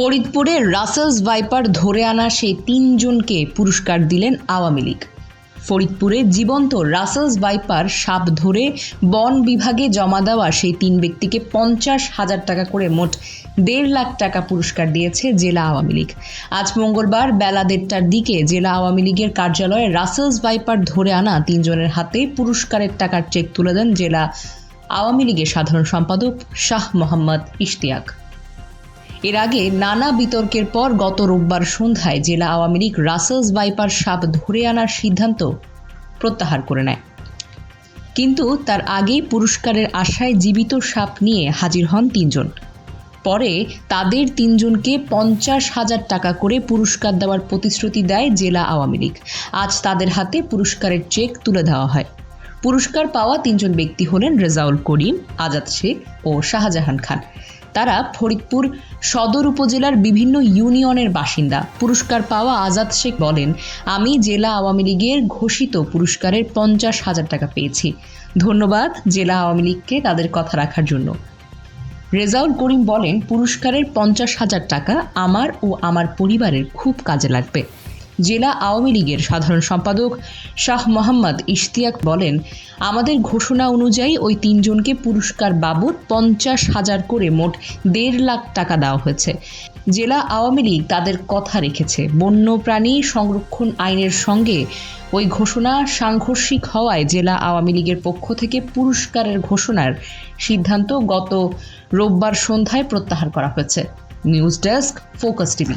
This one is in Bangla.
ফরিদপুরে রাসেলস ভাইপার ধরে আনা সেই তিনজনকে পুরস্কার দিলেন আওয়ামী লীগ। ফরিদপুরে জীবন্ত রাসেলস ভাইপার সাপ ধরে বন বিভাগে জমা দেওয়া সেই তিন ব্যক্তিকে পঞ্চাশ হাজার টাকা করে মোট দেড় লাখ টাকা পুরস্কার দিয়েছে জেলা আওয়ামী লীগ। আজ মঙ্গলবার বেলা দেড়টার দিকে জেলা আওয়ামী লীগের কার্যালয়ে রাসেলস ভাইপার ধরে আনা তিনজনের হাতে পুরস্কারের টাকার চেক তুলে দেন জেলা আওয়ামী লীগের সাধারণ সম্পাদক শাহ মোহাম্মদ ইশতিয়াক। এর আগে নানা বিতর্কের পর গত রোববার সন্ধ্যায় জেলা আওয়ামী লীগ রাসেলস বাইপার সাপ ধরে আনার সিদ্ধান্ত প্রত্যাহার করে নেয়। কিন্তু তার আগেই পুরস্কারের আশায় জীবিত সাপ নিয়ে হাজির হন তিনজন। পরে তাদের তিনজনকে পঞ্চাশ হাজার টাকা করে পুরস্কার দেওয়ার প্রতিশ্রুতি দেয় জেলা আওয়ামী লীগ। আজ তাদের হাতে পুরস্কারের চেক তুলে দেওয়া হয়। পুরস্কার পাওয়া তিনজন ব্যক্তি হলেন রেজাউল করিম, আজাদ শেখ ও শাহজাহান খান। তারা ফরিদপুর সদর উপজেলার বিভিন্ন ইউনিয়নের বাসিন্দা। পুরস্কার পাওয়া আজাদ শেখ বলেন, আমি জেলা আওয়ামী লীগের ঘোষিত পুরস্কারের পঞ্চাশ হাজার টাকা পেয়েছি। ধন্যবাদ জেলা আওয়ামী লীগকে তাদের কথা রাখার জন্য। রেজাউল করিম বলেন, পুরস্কারের পঞ্চাশ হাজার টাকা আমার ও আমার পরিবারের খুব কাজে লাগবে। জেলা আওয়ামী লীগের সাধারণ সম্পাদক শাহ মোহাম্মদ ইশতিয়াক বলেন, আমাদের ঘোষণা অনুযায়ী ওই তিনজনকে পুরস্কার বাবদ পঞ্চাশ হাজার করে মোট দেড় লাখ টাকা দেওয়া হয়েছে। জেলা আওয়ামী লীগ তাদের কথা রেখেছে। বন্যপ্রাণী সংরক্ষণ আইনের সঙ্গে ওই ঘোষণা সাংঘর্ষিক হওয়ায় জেলা আওয়ামী লীগের পক্ষ থেকে পুরস্কারের ঘোষণার সিদ্ধান্ত গত রোববার সন্ধ্যায় প্রত্যাহার করা হয়েছে। News desk, focus TV.